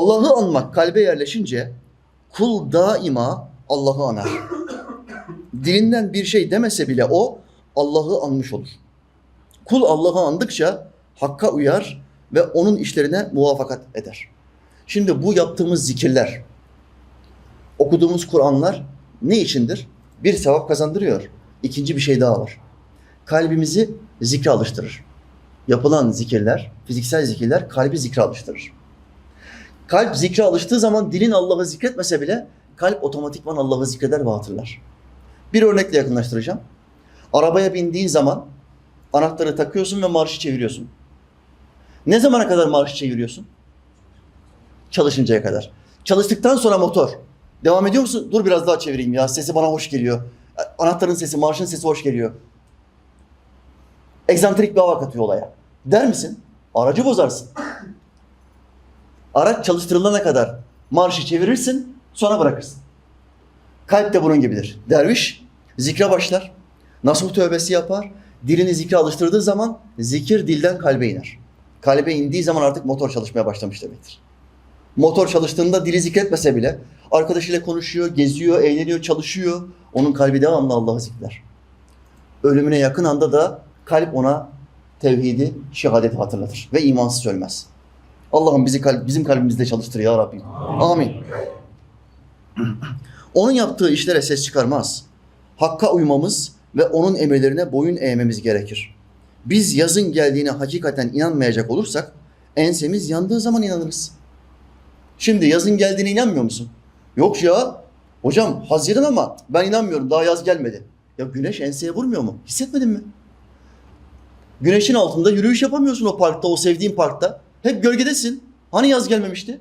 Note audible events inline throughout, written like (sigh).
Allah'ı anmak kalbe yerleşince kul daima Allah'ı anar. Dilinden bir şey demese bile o Allah'ı anmış olur. Kul Allah'ı andıkça hakka uyar ve onun işlerine muvafakat eder. Şimdi bu yaptığımız zikirler, okuduğumuz Kur'anlar ne içindir? Bir sevap kazandırıyor. İkinci bir şey daha var. Kalbimizi zikre alıştırır. Yapılan zikirler, fiziksel zikirler kalbi zikre alıştırır. Kalp zikre alıştığı zaman dilin Allah'ı zikretmese bile kalp otomatikman Allah'ı zikreder ve hatırlar. Bir örnekle yakınlaştıracağım. Arabaya bindiğin zaman anahtarı takıyorsun ve marşı çeviriyorsun. Ne zamana kadar marşı çeviriyorsun? Çalışıncaya kadar. Çalıştıktan sonra motor. Devam ediyor musun? Dur biraz daha çevireyim ya. Sesi bana hoş geliyor. Anahtarın sesi, marşın sesi hoş geliyor. Egzantrik bir hava katıyor olaya. Der misin? Aracı bozarsın. Araç çalıştırılana kadar marşı çevirirsin, sonra bırakırsın. Kalp de bunun gibidir. Derviş zikre başlar. Nasuh tövbesi yapar. Dilini zikre alıştırdığı zaman zikir dilden kalbe iner. Kalbe indiği zaman artık motor çalışmaya başlamış demektir. Motor çalıştığında dili zikretmese bile arkadaşıyla konuşuyor, geziyor, eğleniyor, çalışıyor. Onun kalbi devamlı Allah'ı zikrer. Ölümüne yakın anda da kalp ona tevhidi, şehadeti hatırlatır ve imansız ölmez. Allah'ım bizi kalp, bizim kalbimizde çalıştır ya Rabbim. Amin. (clears throat) Onun yaptığı işlere ses çıkarmaz. Hakka uymamız ve onun emirlerine boyun eğmemiz gerekir. Biz yazın geldiğine hakikaten inanmayacak olursak ensemiz yandığı zaman inanırız. Şimdi yazın geldiğine inanmıyor musun? Yok ya. Hocam Haziran ama ben inanmıyorum daha yaz gelmedi. Ya güneş enseye vurmuyor mu? Hissetmedin mi? Güneşin altında yürüyüş yapamıyorsun o parkta, o sevdiğin parkta. Hep gölgedesin. Hani yaz gelmemişti?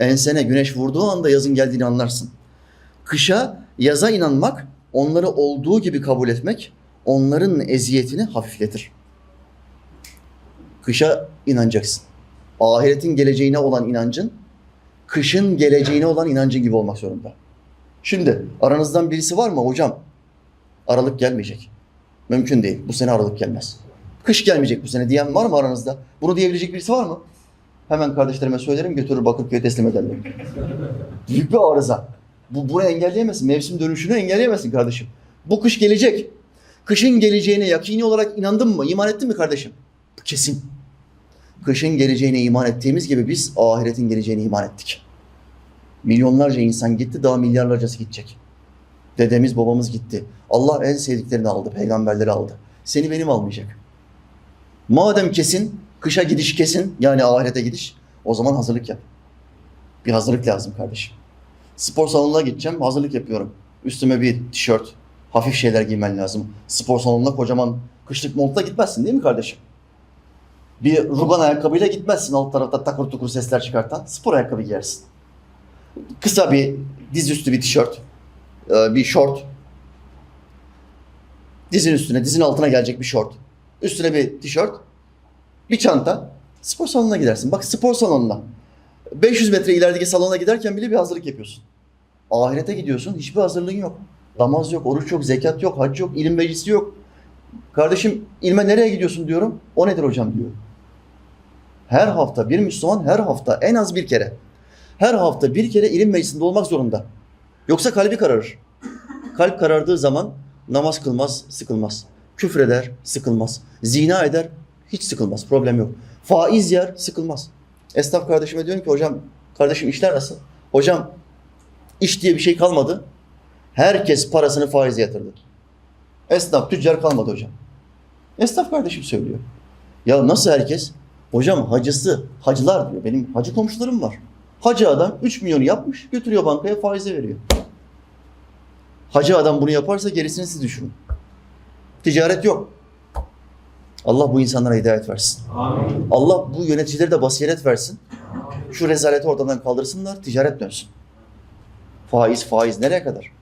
Ensene güneş vurduğu anda yazın geldiğini anlarsın. Kışa, yaza inanmak, onları olduğu gibi kabul etmek, onların eziyetini hafifletir. Kışa inanacaksın. Ahiretin geleceğine olan inancın, kışın geleceğine olan inancın gibi olmak zorunda. Şimdi aranızdan birisi var mı hocam? Aralık gelmeyecek. Mümkün değil. Bu sene Aralık gelmez. Kış gelmeyecek bu sene diyen var mı aranızda? Bunu diyebilecek birisi var mı? Hemen kardeşlerime söylerim götürür Bakırköy'e teslim ederler. (laughs) Büyük bir arıza. Bu, bunu engelleyemezsin. Mevsim dönüşünü engelleyemezsin kardeşim. Bu kış gelecek. Kışın geleceğine yakini olarak inandın mı? İman ettin mi kardeşim? Kesin. Kışın geleceğine iman ettiğimiz gibi biz ahiretin geleceğine iman ettik. Milyonlarca insan gitti, daha milyarlarcası gidecek. Dedemiz, babamız gitti. Allah en sevdiklerini aldı, peygamberleri aldı. Seni benim almayacak. Madem kesin, kışa gidiş kesin, yani ahirete gidiş, o zaman hazırlık yap. Bir hazırlık lazım kardeşim. Spor salonuna gideceğim, hazırlık yapıyorum. Üstüme bir tişört, hafif şeyler giymen lazım. Spor salonuna kocaman kışlık montla gitmezsin değil mi kardeşim? Bir rugan ayakkabıyla gitmezsin alt tarafta takır tukur sesler çıkartan. Spor ayakkabı giyersin. Kısa bir dizüstü bir tişört, e, bir şort. Dizin üstüne, dizin altına gelecek bir şort. Üstüne bir tişört, bir çanta. Spor salonuna gidersin. Bak spor salonuna. 500 metre ilerideki salona giderken bile bir hazırlık yapıyorsun. Ahirete gidiyorsun, hiçbir hazırlığın yok. Namaz yok, oruç yok, zekat yok, hac yok, ilim meclisi yok. Kardeşim ilme nereye gidiyorsun diyorum. O nedir hocam diyor. Her hafta bir Müslüman her hafta en az bir kere. Her hafta bir kere ilim meclisinde olmak zorunda. Yoksa kalbi kararır. Kalp karardığı zaman namaz kılmaz, sıkılmaz. Küfreder, sıkılmaz. Zina eder, hiç sıkılmaz. Problem yok. Faiz yer, sıkılmaz. Esnaf kardeşime diyorum ki hocam, kardeşim işler nasıl? Hocam iş diye bir şey kalmadı. Herkes parasını faize yatırdı. Esnaf, tüccar kalmadı hocam. Esnaf kardeşim söylüyor. Ya nasıl herkes? Hocam hacısı, hacılar diyor. Benim hacı komşularım var. Hacı adam 3 milyonu yapmış, götürüyor bankaya faize veriyor. Hacı adam bunu yaparsa gerisini siz düşünün. Ticaret yok. Allah bu insanlara hidayet versin. Amin. Allah bu yöneticilere de basiret versin. Şu rezaleti ortadan kaldırsınlar, ticaret dönsün. Faiz faiz nereye kadar?